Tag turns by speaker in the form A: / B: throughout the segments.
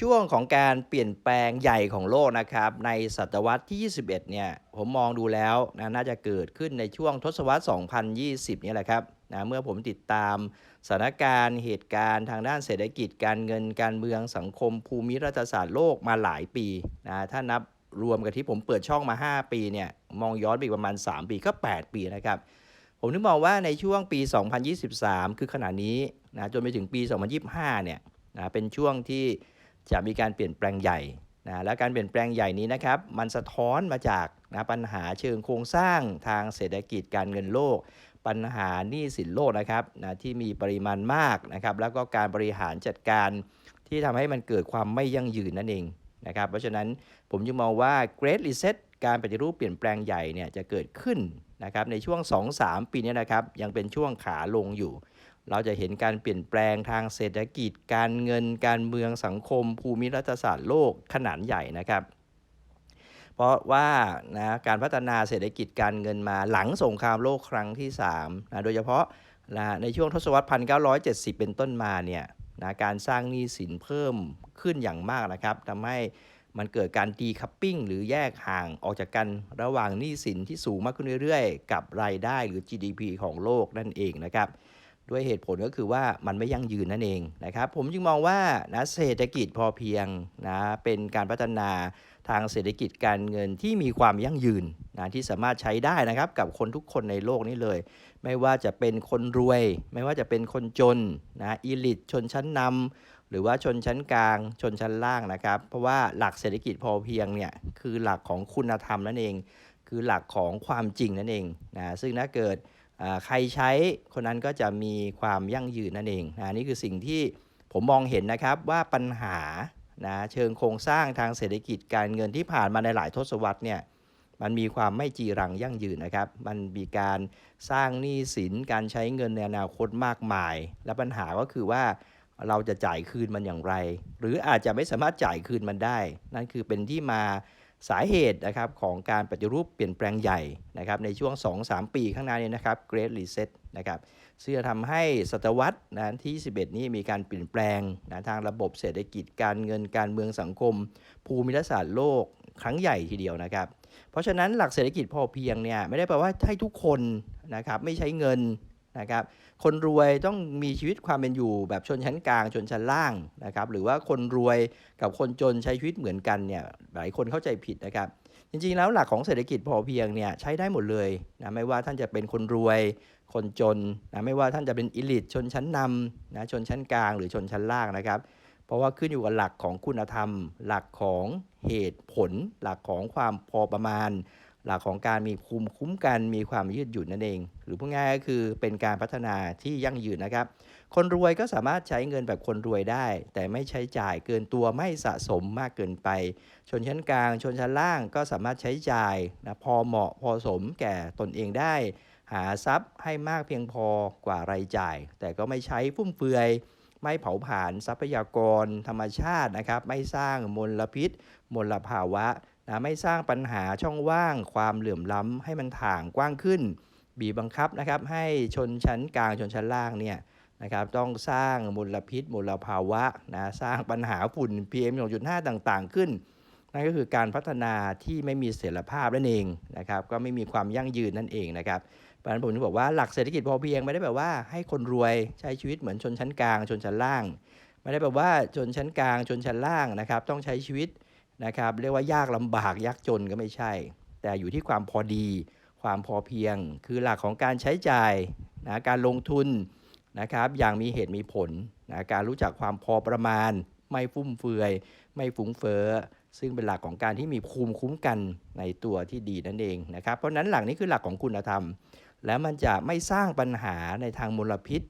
A: ช่วงของการเปลี่ยนแปลงใหญ่ของโลกนะครับในศตวรรษที่ 21 เนี่ยผมมองดูแล้วนะน่าจะเกิดขึ้นในช่วงทศวรรษ 2020เนี่ยแหละครับนะเมื่อผมติดตามสถานการณ์เหตุการณ์ทางด้านเศรษฐกิจการเงินการเมืองสังคมภูมิรัฐศาสตร์โลกมาหลายปีนะถ้านับรวมกับที่ผมเปิดช่องมา 5 ปีเนี่ยมองย้อนไปอีกประมาณ 3 ปีก็ 8 ปีนะครับผมนึกมองว่าในช่วงปี 2023 คือขณะนี้นะจนไปถึงปี 2025 เนี่ยนะเป็นช่วงที่ จะมีการเปลี่ยนแปลงใหญ่นะและการเปลี่ยนแปลงใหญ่นี้นะครับมันสะท้อนมาจากนะปัญหาเชิงโครงสร้างทางเศรษฐกิจการเงินโลก ปัญหาหนี้สินโลกนะครับนะที่มีปริมาณมากนะครับแล้วก็การบริหารจัดการที่ทำให้มันเกิดความไม่ยั่งยืนนั่นเองนะครับเพราะฉะนั้นผมจึงมองว่า Great Reset การปฏิรูปเปลี่ยนแปลงใหญ่เนี่ยจะเกิดขึ้นนะครับในช่วง 2-3 ปีนี้นะครับยังเป็นช่วงขาลงอยู่ เราจะเห็นการเปลี่ยนแปลงทางเศรษฐกิจ การเงิน การเมืองสังคม ภูมิรัฐศาสตร์โลกขนาดใหญ่นะครับเพราะว่านะการพัฒนาเศรษฐกิจการเงินมาหลังสงครามโลกครั้งที่3นะโดยเฉพาะนะในช่วงทศวรรษ 1970 เป็นต้นมาเนี่ยนะการสร้างหนี้สินเพิ่มขึ้นอย่างมากนะครับทำให้มันเกิดการดีคัพปิ้งหรือแยกห่างออกจากกันระหว่างหนี้สินที่สูงมากขึ้นเรื่อยๆ กับรายได้หรือ GDP ของโลกนั่นเองนะครับ ด้วยเหตุผลก็คือว่ามันไม่ยั่งยืนนั่นเองนะครับ ผมจึงมองว่านะเศรษฐกิจพอเพียงนะเป็นการพัฒนาทางเศรษฐกิจการเงินที่มีความยั่งยืนนะที่สามารถใช้ได้นะครับกับคนทุกคนในโลกนี้เลย ไม่ว่าจะเป็นคนรวย ไม่ว่าจะเป็นคนจนนะอีลิตชนชั้นนำหรือว่าชนชั้นกลาง ชนชั้นล่างนะครับ เพราะว่าหลักเศรษฐกิจพอเพียงเนี่ยคือหลักของคุณธรรมนั่นเอง คือหลักของความจริงนั่นเองนะซึ่งถ้าเกิด ใครใช้คนนั้นก็จะมีความยั่งยืนนั่นเองนะนี่คือสิ่งที่ผมมองเห็นนะครับว่าปัญหานะเชิงโครงสร้างทางเศรษฐกิจการเงินที่ผ่านมาในหลายทศวรรษเนี่ยมันมีความไม่จีรังยั่งยืนนะครับ มันมีการสร้างหนี้สินการใช้เงินในอนาคตมากมาย และปัญหาก็คือว่าเราจะจ่ายคืนมันอย่างไร หรืออาจจะไม่สามารถจ่ายคืนมันได้ นั่นคือเป็นที่มา สาเหตุนะครับของการปฏิรูปเปลี่ยนแปลงใหญ่นะครับในช่วง 2-3 ปีข้างหน้านี้นะครับ Great Reset นะครับซึ่งจะทำให้ศตวรรษนะที่ 11 นี้มีการเปลี่ยนแปลงนะทางระบบเศรษฐกิจการเงินการเมืองสังคม ภูมิรัฐศาสตร์โลกครั้งใหญ่ทีเดียวนะครับ เพราะฉะนั้นหลักเศรษฐกิจพอเพียงเนี่ยไม่ได้แปลว่าให้ทุกคนนะครับไม่ใช้เงิน นะครับคนรวยต้องมีชีวิตความเป็นอยู่แบบชนชั้นกลางชนชั้นล่างนะครับหรือว่าคนรวยกับคนจนใช้ชีวิตเหมือนกันเนี่ยหลายคนเข้าใจผิดนะครับจริงๆแล้วหลักของเศรษฐกิจพอเพียงเนี่ยใช้ได้หมดเลยนะไม่ว่าท่านจะเป็นคนรวยคนจนนะไม่ว่าท่านจะเป็นอิลิทชนชั้นนำนะชนชั้นกลางหรือชนชั้นล่างนะครับ เพราะว่าขึ้นอยู่กับหลักของคุณธรรม หลักของเหตุผล หลักของความพอประมาณ หลักของการมีภูมิคุ้มกันมีความยืดหยุ่นนั่นเอง หรือพูดง่ายก็คือเป็นการพัฒนาที่ยั่งยืนนะครับ คนรวยก็สามารถใช้เงินแบบคนรวยได้ แต่ไม่ใช้จ่ายเกินตัวไม่สะสมมากเกินไป ชนชั้นกลาง ชนชั้นล่างก็สามารถใช้จ่ายนะพอเหมาะพอสมแก่ตนเองได้ หาทรัพย์ให้มากเพียงพอกว่ารายจ่าย แต่ก็ไม่ใช้ฟุ่มเฟือยไม่เผาผลาญทรัพยากรธรรมชาตินะครับ ไม่สร้างมลพิษ มลภาวะ นะไม่สร้างปัญหาช่องว่างความเหลื่อมล้ำให้มันถ่างกว้างขึ้น บีบังคับนะครับให้ชนชั้นกลางชนชั้นล่างเนี่ยนะครับต้องสร้างมลพิษมลภาวะนะสร้างปัญหาฝุ่น PM 2.5 ต่างๆ ขึ้นนั่นก็คือการพัฒนาที่ไม่มีเสถียรภาพนั่นเองนะครับก็ไม่มีความยั่งยืนนั่นเองนะครับเพราะฉะนั้นผมถึงบอกว่าหลักเศรษฐกิจพอเพียงไม่ได้แบบว่าให้คนรวยใช้ชีวิตเหมือนชนชั้นกลาง ชนชั้นล่าง ไม่ได้แบบว่าชนชั้นกลางชนชั้นล่างนะครับต้องใช้ชีวิต นะครับเรียกว่ายากลำบากยากจนก็ไม่ใช่ แต่อยู่ที่ความพอดี ความพอเพียง คือหลักของการใช้จ่ายนะการลงทุนนะครับอย่างมีเหตุมีผลนะการรู้จักความพอประมาณ ไม่ฟุ่มเฟือย ไม่ฟุ้งเฟ้อซึ่งเป็นหลักของการที่มีภูมิคุ้มกันในตัวที่ดีนั่นเองนะครับ เพราะนั้นหลักนี้คือหลักของคุณธรรม และมันจะไม่สร้างปัญหาในทางมลพิษ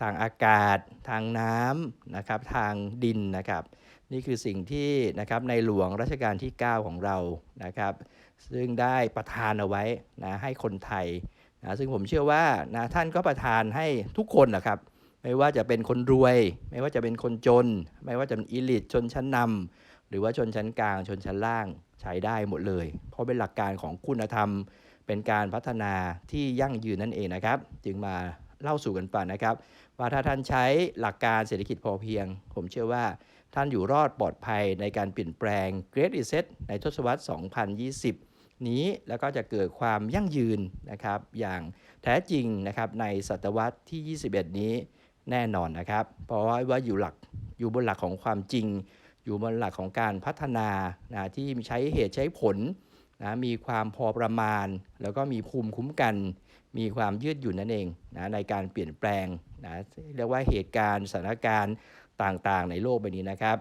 A: ทางอากาศ ทางน้ำนะครับ ทางดินนะครับ นี่คือสิ่งที่นะครับในหลวงรัชกาลที่ 9 ของเรานะครับ ซึ่งได้ประทานเอาไว้นะให้คนไทยนะซึ่งผมเชื่อว่านะท่านก็ประทานให้ทุกคนนะครับ ไม่ว่าจะเป็นคนรวย ไม่ว่าจะเป็นคนจน ไม่ว่าจะเป็นอิลิทชนชั้นนำหรือว่าชนชั้นกลางชนชั้นล่างใช้ได้หมดเลย เพราะเป็นหลักการของคุณธรรม เป็นการพัฒนาที่ยั่งยืนนั่นเองนะครับ จึงมาเล่าสู่กันฟังนะครับ ว่าถ้าท่านใช้หลักการเศรษฐกิจพอเพียง ผมเชื่อว่า ท่านอยู่รอดปลอดภัยในการเปลี่ยนแปลง Great Reset ในทศวรรษ 2020 นี้แล้วก็จะเกิดความยั่งยืนนะครับอย่างแท้จริงนะครับในศตวรรษที่ 21 นี้แน่นอนนะครับ เพราะว่าอยู่หลักอยู่บนหลักของความจริง อยู่บนหลักของการพัฒนานะที่ใช้เหตุใช้ผลนะมีความพอประมาณ แล้วก็มีภูมิคุ้มกัน มีความยืดหยุ่นนั่นเองนะในการเปลี่ยนแปลงนะเรียกว่าเหตุการณ์สถานการณ์ ต่างๆ ในโลกใบนี้นะครับ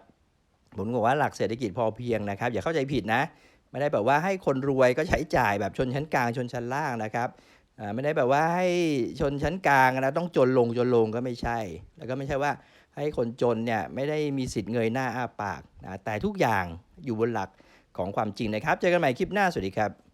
A: ผมบอกว่าหลักเศรษฐกิจพอเพียงนะครับ อย่าเข้าใจผิดนะ ไม่ได้แบบว่าให้คนรวยก็ใช้จ่ายแบบชนชั้นกลางชนชั้นล่างนะครับไม่ได้แบบว่าให้ชนชั้นกลางนะต้องจนลงจนลงก็ไม่ใช่ แล้วก็ไม่ใช่ว่าให้คนจนเนี่ยไม่ได้มีสิทธิ์เงยหน้าอ้าปากนะแต่ทุกอย่างอยู่บนหลักของความจริงนะครับ เจอกันใหม่คลิปหน้าสวัสดีครับ